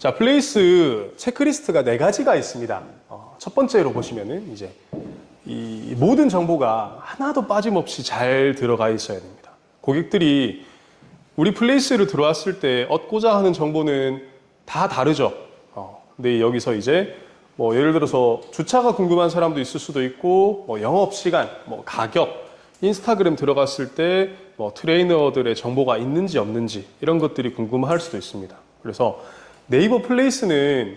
자, 플레이스 체크리스트가 네 가지가 있습니다. 어, 첫 번째로 보시면은 이제 이 모든 정보가 하나도 빠짐없이 잘 들어가 있어야 됩니다. 고객들이 우리 플레이스를 들어왔을 때 얻고자 하는 정보는 다 다르죠. 어, 근데 여기서 이제 뭐 예를 들어서 주차가 궁금한 사람도 있을 수도 있고 뭐 영업 시간, 뭐 가격, 인스타그램 들어갔을 때 뭐 트레이너들의 정보가 있는지 없는지 이런 것들이 궁금할 수도 있습니다. 그래서 네이버 플레이스는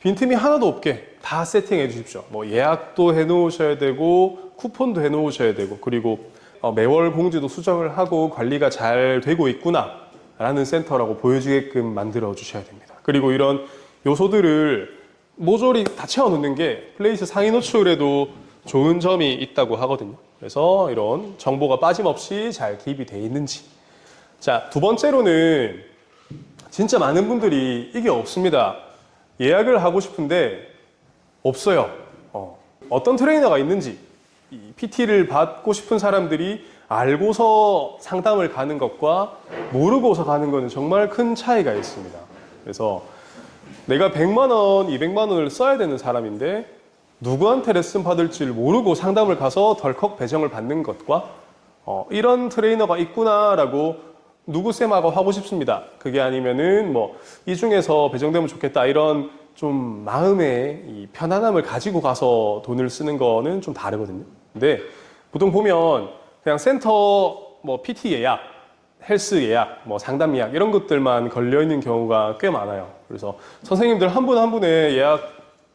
빈틈이 하나도 없게 다 세팅해 주십시오. 뭐 예약도 해 놓으셔야 되고 쿠폰도 해 놓으셔야 되고 그리고 어, 매월 공지도 수정을 하고 관리가 잘 되고 있구나 라는 센터라고 보여주게끔 만들어 주셔야 됩니다. 그리고 이런 요소들을 모조리 다 채워 넣는 게 플레이스 상위 노출에도 좋은 점이 있다고 하거든요. 그래서 이런 정보가 빠짐없이 잘 기입이 돼 있는지. 자, 두 번째로는 진짜 많은 분들이 이게 없습니다. 예약을 하고 싶은데 없어요. 어. 떤 트레이너가 있는지 이 PT를 받고 싶은 사람들이 알고서 상담을 가는 것과 모르고서 가는 것은 정말 큰 차이가 있습니다. 그래서 내가 100만 원, 200만 원을 써야 되는 사람인데 누구한테 레슨 받을지를 모르고 상담을 가서 덜컥 배정을 받는 것과 어, 이런 트레이너가 있구나라고 누구 쌤하고 하고 싶습니다. 그게 아니면은 뭐 이 중에서 배정되면 좋겠다 이런 좀 마음의 이 편안함을 가지고 가서 돈을 쓰는 거는 좀 다르거든요. 근데 보통 보면 그냥 센터 뭐 PT 예약, 헬스 예약, 뭐 상담 예약 이런 것들만 걸려 있는 경우가 꽤 많아요. 그래서 선생님들 한 분한 분의 예약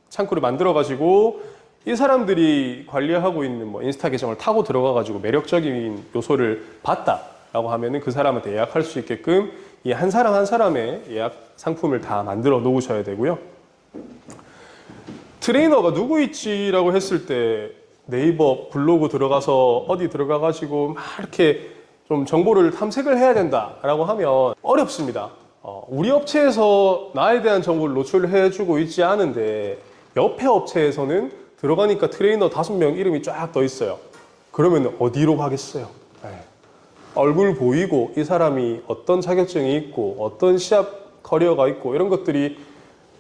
창구를 만들어 가지고 이 사람들이 관리하고 있는 뭐 인스타 계정을 타고 들어가 가지고 매력적인 요소를 봤다 라고 하면은 그 사람한테 예약할 수 있게끔 이 한 사람 한 사람의 예약 상품을 다 만들어 놓으셔야 되고요. 트레이너가 누구 있지라고 했을 때 네이버 블로그 들어가서 어디 들어가 가지고 막 이렇게 좀 정보를 탐색을 해야 된다라고 하면 어렵습니다. 어, 우리 업체에서 나에 대한 정보를 노출해 주고 있지 않은데 옆에 업체에서는 들어가니까 트레이너 다섯 명 이름이 쫙 떠 있어요. 그러면 어디로 가겠어요? 네. 얼굴 보이고 이 사람이 어떤 자격증이 있고 어떤 시합 커리어가 있고 이런 것들이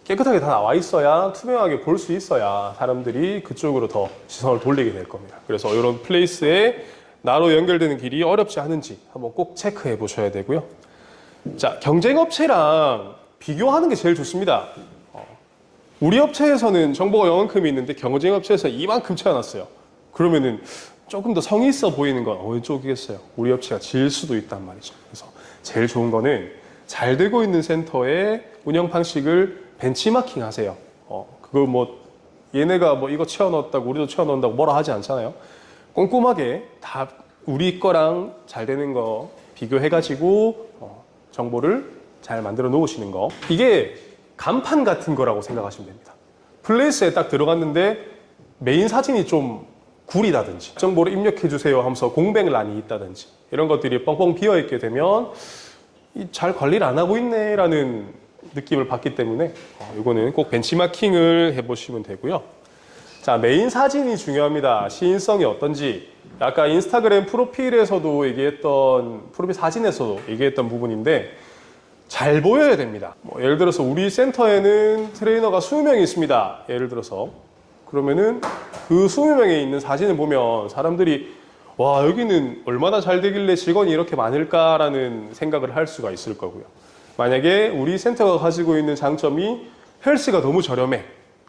깨끗하게 다 나와 있어야 투명하게 볼 수 있어야 사람들이 그쪽으로 더 시선을 돌리게 될 겁니다. 그래서 이런 플레이스에 나로 연결되는 길이 어렵지 않은지 한번 꼭 체크해 보셔야 되고요. 자, 경쟁 업체랑 비교하는 게 제일 좋습니다. 어, 우리 업체에서는 정보가 요만큼이 있는데 경쟁 업체에서 이만큼 채워놨어요. 그러면은 조금 더 성의 있어 보이는 건 어느 쪽이겠어요? 우리 업체가 질 수도 있단 말이죠. 그래서 제일 좋은 거는 잘 되고 있는 센터의 운영 방식을 벤치마킹 하세요. 어, 그거 뭐 얘네가 뭐 이거 채워 넣었다고 우리도 채워 넣는다고 뭐라 하지 않잖아요. 꼼꼼하게 다 우리 거랑 잘 되는 거 비교해가지고 어, 정보를 잘 만들어 놓으시는 거. 이게 간판 같은 거라고 생각하시면 됩니다. 플레이스에 딱 들어갔는데 메인 사진이 좀 구리다든지 정보를 입력해 주세요 하면서 공백란이 있다든지 이런 것들이 뻥뻥 비어 있게 되면 이잘 관리를 안 하고 있네라는 느낌을 받기 때문에 어, 이거는 꼭 벤치마킹을 해보시면 되고요. 자 메인 사진이 중요합니다. 시인성이 어떤지 아까 인스타그램 프로필에서도 얘기했던 프로필 사진에서도 얘기했던 부분인데 잘 보여야 됩니다. 뭐 예를 들어서 우리 센터에는 트레이너가 20명이 있습니다. 예를 들어서 그러면은 그 20명에 있는 사진을 보면 사람들이 와 여기는 얼마나 잘 되길래 직원이 이렇게 많을까라는 생각을 할 수가 있을 거고요. 만약에 우리 센터가 가지고 있는 장점이 헬스가 너무 저렴해.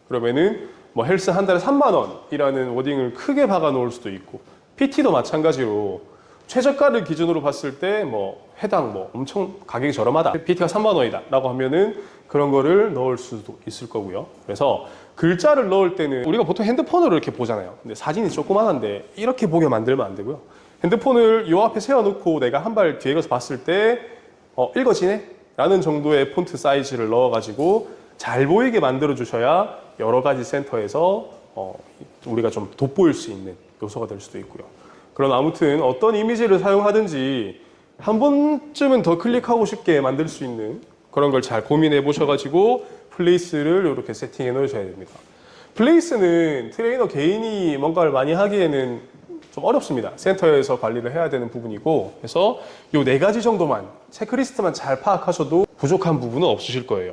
그러면은 뭐 헬스 한 달에 3만 원이라는 워딩을 크게 박아 놓을 수도 있고 PT도 마찬가지로 최저가를 기준으로 봤을 때 뭐 해당 뭐 엄청 가격이 저렴하다. PT가 3만 원이다 라고 하면은 그런 거를 넣을 수도 있을 거고요. 그래서 글자를 넣을 때는 우리가 보통 핸드폰으로 이렇게 보잖아요. 근데 사진이 조그만한데 이렇게 보게 만들면 안 되고요. 핸드폰을 요 앞에 세워놓고 내가 한 발 뒤에 가서 봤을 때 어, 읽어지네? 라는 정도의 폰트 사이즈를 넣어가지고 잘 보이게 만들어 주셔야 여러 가지 센터에서 어, 우리가 좀 돋보일 수 있는 요소가 될 수도 있고요. 그럼 아무튼 어떤 이미지를 사용하든지 한 번쯤은 더 클릭하고 싶게 만들 수 있는 그런 걸 잘 고민해 보셔가지고 플레이스를 이렇게 세팅해 놓으셔야 됩니다. 플레이스는 트레이너 개인이 뭔가를 많이 하기에는 좀 어렵습니다. 센터에서 관리를 해야 되는 부분이고 그래서 요네 가지 정도만 체크리스트만 잘 파악하셔도 부족한 부분은 없으실 거예요.